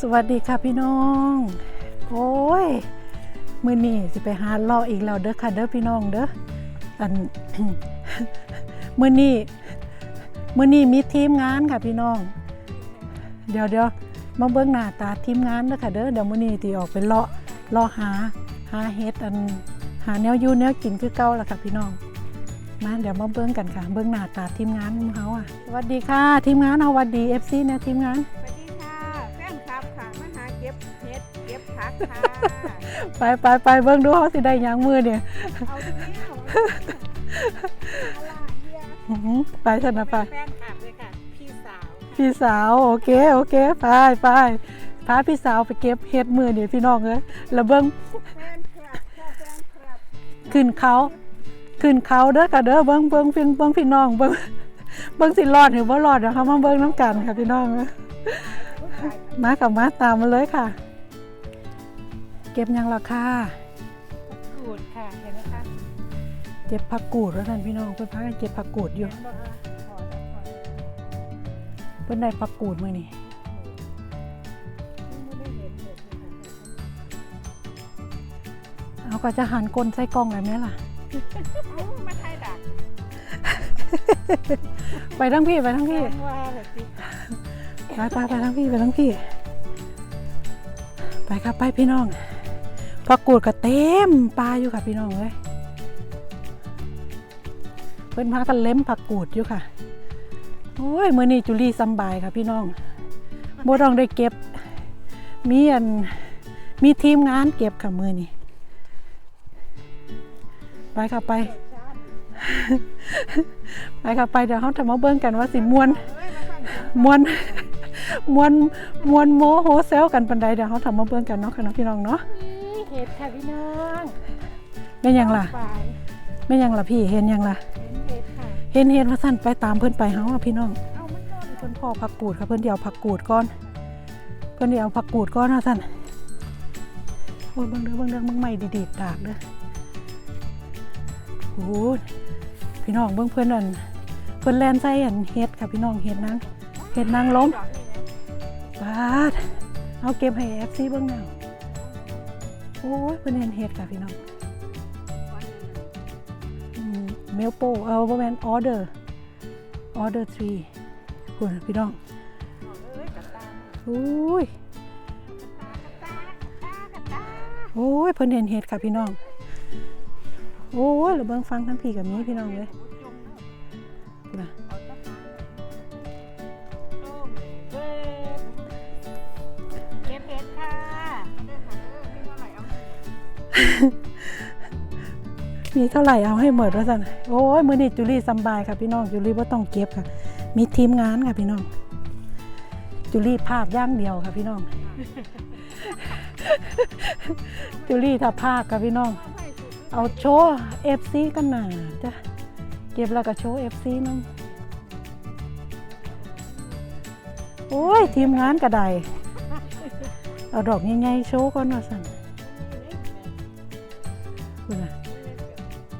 สวัสดีค่ะพี่น้อง โอ้ย มือนี่สิไปหาเลาะอีกแล้วเด้อค่ะเด้อพี่น้องเด้อ อัน มือนี่มือนี่มีทีมงานค่ะพี่น้อง เดี๋ยวเดี๋ยวมาเบิ้งหน้าตาทีมงานเด้อค่ะเด้อ เดี๋ยวมือนี่ที่ออกไปเลาะเลาะหา หาเฮ็ดอัน หาแนวอยู่แนวกินคือเก่าล่ะค่ะพี่น้อง มาเดี๋ยวมาเบิ้งกันค่ะ เบิ้งหน้าตาทีมงานของเขาอะสวัสดีค่ะ ทีมงานเอาสวัสดี FC เนี่ยทีมงาน ค่ะไปไปไปเบิ้งดูเขาสิได้หยังมือเนี่ยเอาตรงนี้เอาตรงนี้เอาละเฮียอื้อหือไปเถอะนะไปแฟนคลับเลยค่ะ พี่สาวพี่สาวโอเคโอเคไปไปพาพี่สาวไปเก็บเฮ็ดมือเนี่ยพี่น้องเอ้ยแล้วเบิ้งแฟนคลับค่ะแฟนคลับขึ้นเขาขึ้นเขาเด้อค่ะเด้อเบิ้งเบิ้งเบิ้งเบิ้งพี่น้องเบิ้งเบิ้งสิรอดหรือว่ารอดนะคะมาเบิ้งน้ำกันค่ะพี่น้องเอ้ยมากับมาตามมาเลยค่ะ เก็บหยังราคากูดค่ะเห็นไหมคะเก็บผักกูดแล้วนั่นพี่น้องเพิ่นพากันเก็บผักกูดอยู่เห็นบ่คะขอสักคนเพิ่นได้ผักกูดมื้อนี้ไม่ได้เห็นเลยค่ะเอาก็จะหันก้นใส่กล้องเลยไหมล่ะเอ้ามาไทยดักไปทั้งพี่ไปทั้งพี่แฟนว่าเลยสิไปไปไปทั้งพี่ไปทั้งพี่ ไปครับไปพี่น้อง ผักกูดก็เต็มปลาอยู่ค่ะพี่น้องเลยเพิ่อนพากันเล็มผักกูดอยู่ค่ะ โอ้ยมื้อนี้จุลีสบายค่ะพี่น้องบ่ต้องได้เก็บ มีอันมีทีมงานเก็บค่ะมือนี้ไปค่ะไป ไปค่ะไปเดี๋ยวเขาจะมาเบิ่งกันว่าสิมวนมวนมวนมวนโมโหเซลกันปันใดเดี๋ยวเขาทำมาเบิ่งกันเนาะค่ะเนาะพี่น้องเนาะ ดค่ะพี่น้องเป็นหยังล่ะไปเป็นหยังล่ะพี่เห็นหยังล่ะเห็นเห็ดค่ะ เห็นเห็นว่าสั่นไปตามเพิ่นไปเฮาอะพี่น้อง เอามันก็เพิ่นพ่อผักกูดค่ะเพิ่นเดี๋ยวผักกูดก่อน เพิ่นเดี๋ยวผักกูดก่อนนะสั่นโอ้ยเบิ่งเด้อเบิ่งเด้อเบิ่งใหม่ดีๆดากเด้อโอ้ยพี่น้องเบิ่งเพิ่นอันเพิ่นแล่นใส่อันเฮ็ดค่ะพี่น้องเฮ็ดนางเฮ็ดนางล้มดอกนี่นะปาดเอาเก็บให้เอฟซีเบิ่งแนวโอ้ยเพิ่นเห็นเฮดค่ะพี่น้องเมลโปเออบ่แม่นออเดอร์ออเดอร์3คุณพี่น้องโอ้ยโอ้ยเพิ่นเห็นเฮ็ดค่ะพี่น้อง โอ้ยแล้วเบิ่งฟังทั้งพี่กับมีพี่น้องเลย มีเท่าไหร่เอาให้หมดว่าซั่นโอ้ยมือนี้จุลี่สบายค่ะพี่น้องจุลี่บ่ต้องเก็บค่ะ มีทีมงานค่ะพี่น้อง จุลี่ภาคย่างเดียวค่ะพี่น้อง จุลี่ถ้าภาคค่ะพี่น้อง เอาโชว์เอฟซีกันหนาจ้ะเก็บแล้วก็โชว์เอฟซีน้ำโอ้ยทีมงานกระไดเอาดอกใหญ่ๆโชว์ก่อนว่าสัน คุณน่ะ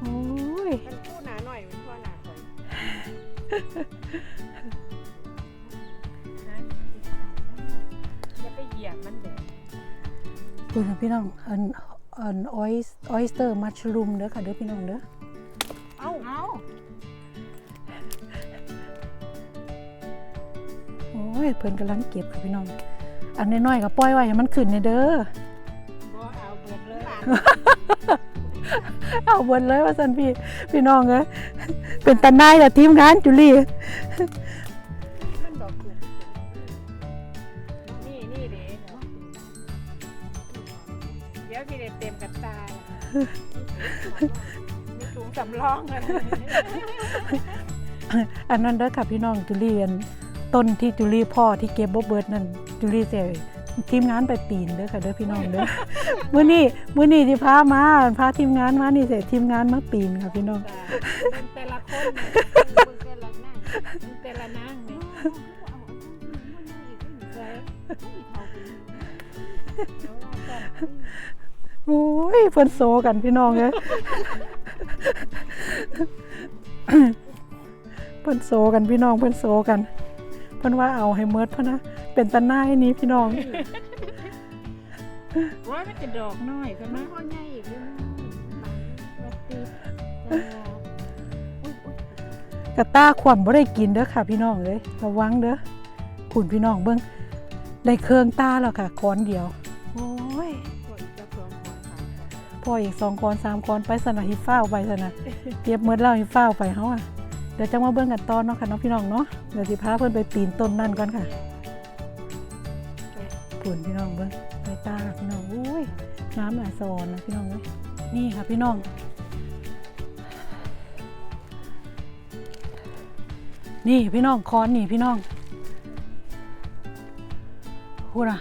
โอ้ยมันคู่หนาหน่อยมันคู่หนาหน่อยอย่าไปเหยียบมันเด้อคุณน่ะพี่น้องอันอันออยออยสเตอร์มัชรูมเด้อค่ะเด้อพี่น้องเด้อเอาเอาโอ้ยเพิ่นกำลังเก็บค่ะพี่น้อง อันน้อยๆก็ปล่อยไว้ให้มันขึ้นในเด้อบ่เอาเบิดเลย เอาเบนเลยว่าสันพี่ พี่น้องเอ้ยเป็นตานายแต่ทีมงานจุลี่มันดอกถูกนี่นี่เด้เดี๋ยวพี่เด็เต็มกับตามีถุงสำรองกันอันนั้นเด้อค่ะพี่น้องจุลี่อันต้นที่จุลี่พ่อที่เก็บบ่เบิดนั่นจุลี่เสีย ทีมงานไปปีนเด้อค่ะเด้อพี่น้องเด้อมื้อนี้มื้อนี้ที่พามาพาทีมงานมานี่เสียทีมงานมาปีนค่ะพี่น้องแต่ละคนแต่ละนั่งแต่ละนั่งเนี่ยโอ้ยเพิ่นโซกันพี่น้องเอ้ยเพิ่นโซกันพี่น้องเพิ่นโซกัน เพิ่นว่าเอาให้เมิดพะนะ เป็นตาหน้ายนี้พี่น้อง ว่ามันจะดอกน้อยกันมันะนคนใหญ่อีกด้วยวัดตีอุ้ยอุ้ยกระตาความบ่ได้กินเด้อค่ะ พี่น้องเลยระวังเด้อคุณพี่น้องเบิ่งได้เครื่องตาแล้วค่ะค้อนเดียว โอ้ยกดจะสองคนสามคนพออีกสองค้อนสามค้อนไปสนะฮิฟ้าวไปสนะเก็บเมิดแล้วฮิฟ้าวไปเฮาอะเดี๋ยวจะมาเบิ่งกันตอนเนาะค่ะเน้องพี่น้องเนาะเดี๋ยวสิพาเพิ่นไปปีนต้นนั่นก่อนค่ะ คุณพี่น้องเบิ่งไปตาพี่น้องอุ้ยน้ำหลายสอนนะพี่น้องเอ้ยนี่ค่ะพี่น้องนี่พี่น้องคอนนี่พี่น้องพูดอะ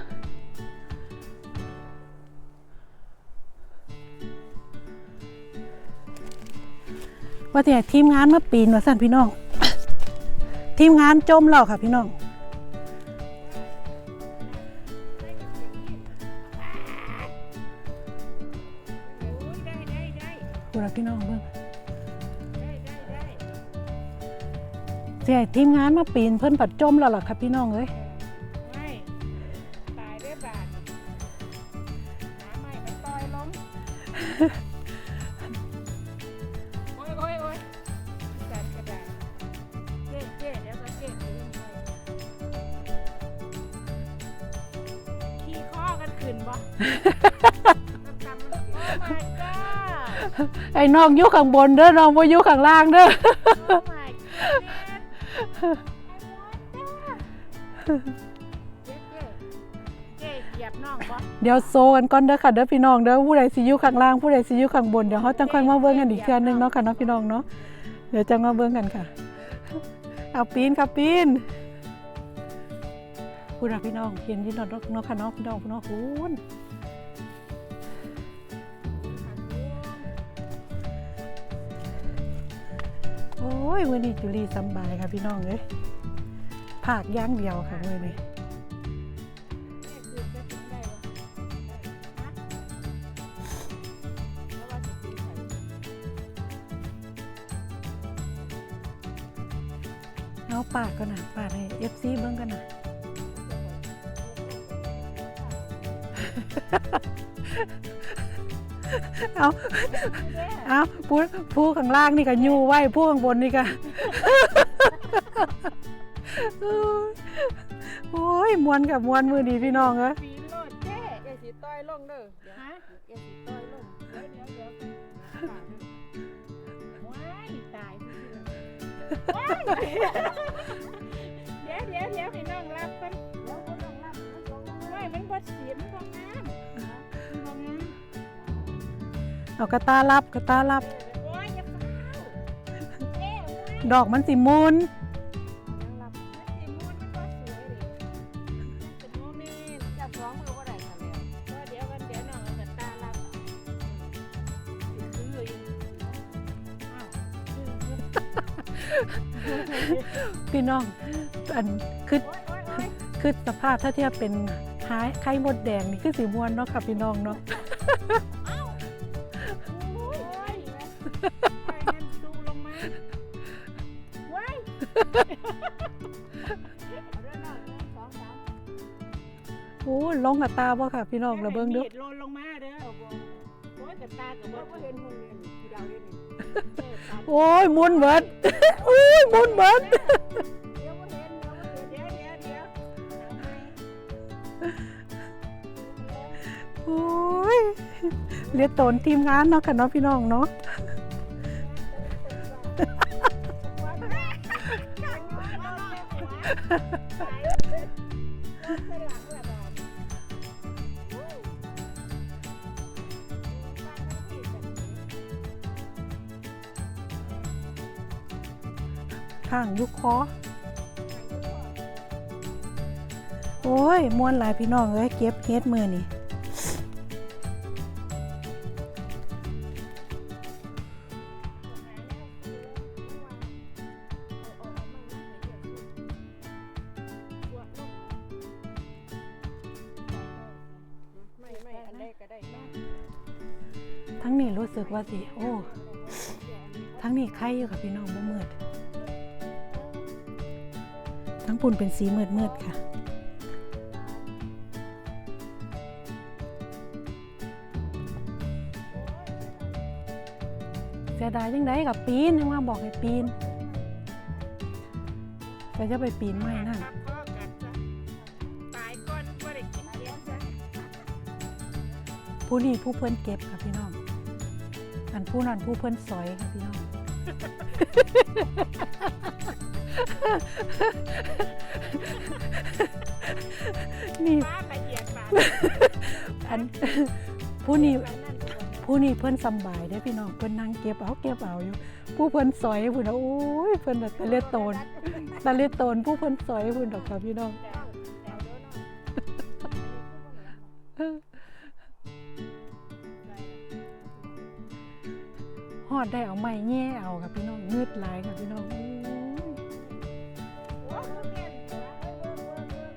ว่าแต่ทีมงานมาปีนว่าสั่นพี่น้อง ทีมงานจมแล้วค่ะพี่น้อง ทีมงานมาปีนเพิ่นปัดจมแล้วล่ะค่ะพี่น้องเอ้ยไม่ตายได้บาทหาใหม่ไปต่อยล้มโอ้ยโอ้ยโอ้ยจัดกระดาษเจ๊เจ๊เดี๋ยวก็เจ๊ถือให้ขี่ข้อกันขึ้นบ่กำๆมันโอ้ my god ไอ้น้องอยู่ข้างบนเด้อน้องบ่อยู่ข้างล่างเด้อ Oh my เจ๊เหยียบน้องบ่เดี๋ยวโซกันก่อนเด้อค่ะเด้อพี่น้องเด้อผู้ใดสิอยู่ข้างล่างผู้ใดสิอยู่ข้างบนเดี๋ยวเฮาจังค่อยมาเบิ่งกันอีกเทื่อนึงเนาะค่ะเนาะพี่น้องเนาะเดี๋ยวจังมาเบิ่งกันค่ะ เอาปีนค่ะปีนพูดอะพี่น้องเห็นยินเนาะเนาะค่ะเนาะพี่น้องพี่น้องพูน ยมือนี้จุลีสบายค่ะพี่น้องเอ้ยผากย่างเดียวค่ะมือนี้เอาปากก่อนนะปากให้เอฟซีเบิ้งกันนะ เอาเอาผู้ผู้ข้างล่างนี่ก็ยูไว้ผู้ข้างบนนี่ก็โอ้ยมวนกับมวนมือดีพี่น้องเอ้ยปีนโลดเจ๊อย่าสีต้อยลงเด้อเดี๋ยวฮะอย่าสีต้อยลงเดี๋ยวเดี๋ยวเดี๋ยวว้ายตายว้ายเดี๋ยวเดี๋ยวเดี๋ยวให้น้องรับกันแล้วก็ลงล่างมันลงลงว้ายมันบดเสียมันบ่งาม เอากระตารับกระตารับ โอ้ยอย่าเฝ้าเอ๊ะว้ายดอกมันสิมุนมันสิมูนมันบ่สวยเลยมันเป็นโมเมนต์จับสองมือว่าได้ค่ะแล้วก็เดี๋ยวกันเดี๋ยวน้องเอาแต่ตาลับเอาสิคืออยู่อ้าวคือคือพี่น้องอันคือโอ๊ยโอ๊ยโอ๊ยคือสภาพถ้าเทียบเป็นหายไข่มดแดงนี่คือสีมวนเนาะค่ะพี่น้องเนาะ งกับตาบ่ค่ะ พี่น้องระเบิงเด้อมีดโลนลงมาเด้อโอ้ยแต่ตากับเราว่าก็เห็นมึงเรียนที่ดาวเรียนนี่เออตาโอ้ยมุนเบิดโอ้ยมุนเบิดเดี๋ยวก็เห็นเดี๋ยวก็เห็นเดี๋ยวเดี๋ยวเดี๋ยวเอาไหมโอ้ยเรียกตนทีมงานเนาะค่ะเนาะพี่น้องเนาะ ข้างยุคคอโอ้ยมวนหลายพี่น้องเอ้ยเก็บเฮ็ดมือนี่ทั้งนี้รู้สึกว่าสิ โอ้ ทั้งนี้ไข่อยู่กับพี่น้องบ่มืด ทั้งปุ่นเป็นสีมืดมืดๆค่ะเสียดายยังไงกับปีนยังว่าบอกให้ปีนแต่จะไปปีนไม่นั่นผู้นี้ผู้เพื่อนเก็บค่ะพี่น้อง อันผู้นั้นผู้เพื่อนสอยค่ะพี่น้อง พื่อนสบายได้พี่น้องเพื่อนนั่งเก็บเอาเก็บเอาอยู่ ผู้เพื่อนสอยพุ่นน่ะโอ้ยเพื่อนตะเลียโตนตะเลียโตนผู้เพื่อนสอยพุ่นดอกค่ะพี่น้องแจ๋วแจ๋วเด้อดได้เอาไม้แง่เอาค่ะพี่น้องงืดหลายค่ะพี่น้องโอ้ยโอ้คือแม่นหัวเบิ่งเบิ่งเบิ่ง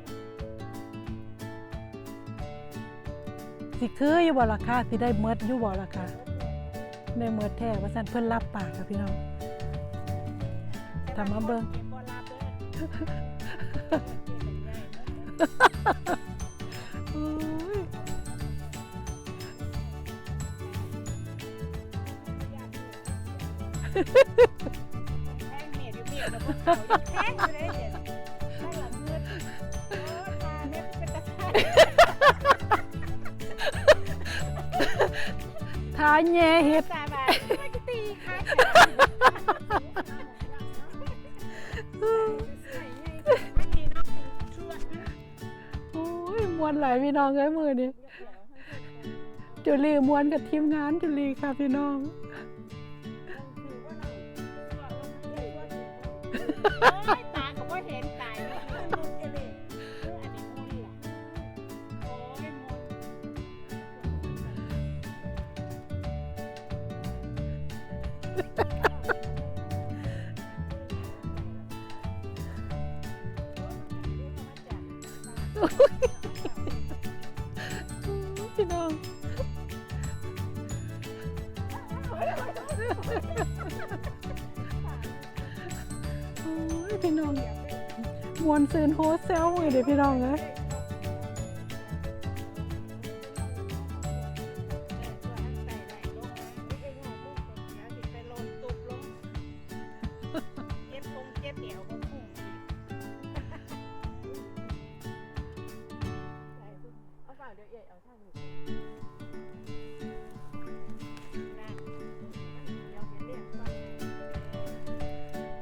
สิคืออยู่บ่ล่ะค่ะสิได้เมิดอยู่บ่ล่ะค่ะ ได้เมิดแท้ว่าซั่นเพิ่นรับปากค่ะพี่น้องทำมาเบิ่งก็บบ่รับเด้อโอ้ยแทงเมียอยู่เมียกับพวกเขาอยู่แทงอยู่เลยเดี๋ยวข้างหลังมืดโอ้ตาเนี่ยเป็นตะไคร้ทาแง่เฮ็ดตา น้องเอ้ยมือนี้จุลีมวนกับทีมงานจุลีค่ะพี่น้อง ซืนโฮสเซลมือเด้อพี่น้องเอ้ย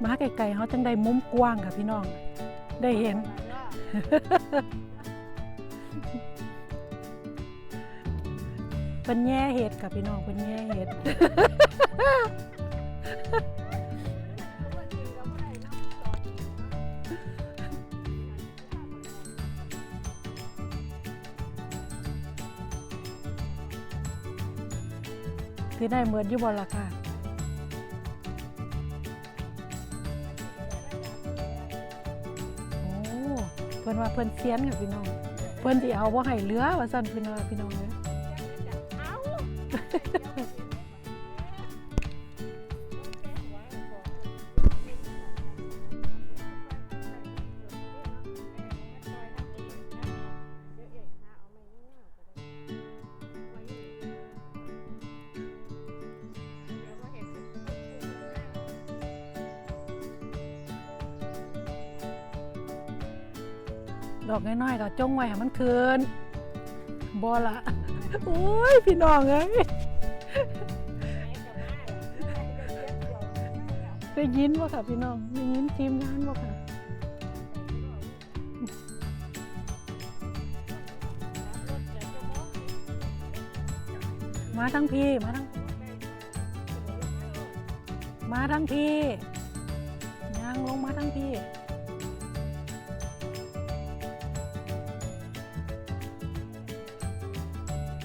มาไกลๆเขาจังได้มุมกว้างค่ะพี่น้อง ได้เห็น เป็นแง่เห็ดค่ะพี่น้องเป็นแง่เห็ด ที่ได้เหมือนอยู่บนราคา พิ่นว่าเพิ่นเซียนค่ะพี่น้อง เพิ่นสิเอาบ่ให้เหลือว่าซั่นเพิ่นว่าพี่น้อง อ้ยดอกน้อยๆก็จงไว้ให้มันคืนบ่ละโอ้ยพี่น้องเอ้ยได้ยินบ่ค่ะพี่น้องได้ยินทีมงานบ่ค่ะมาทั้งพี่มาทั้งมาทั้งพี่ย่างลงมาทั้งพี่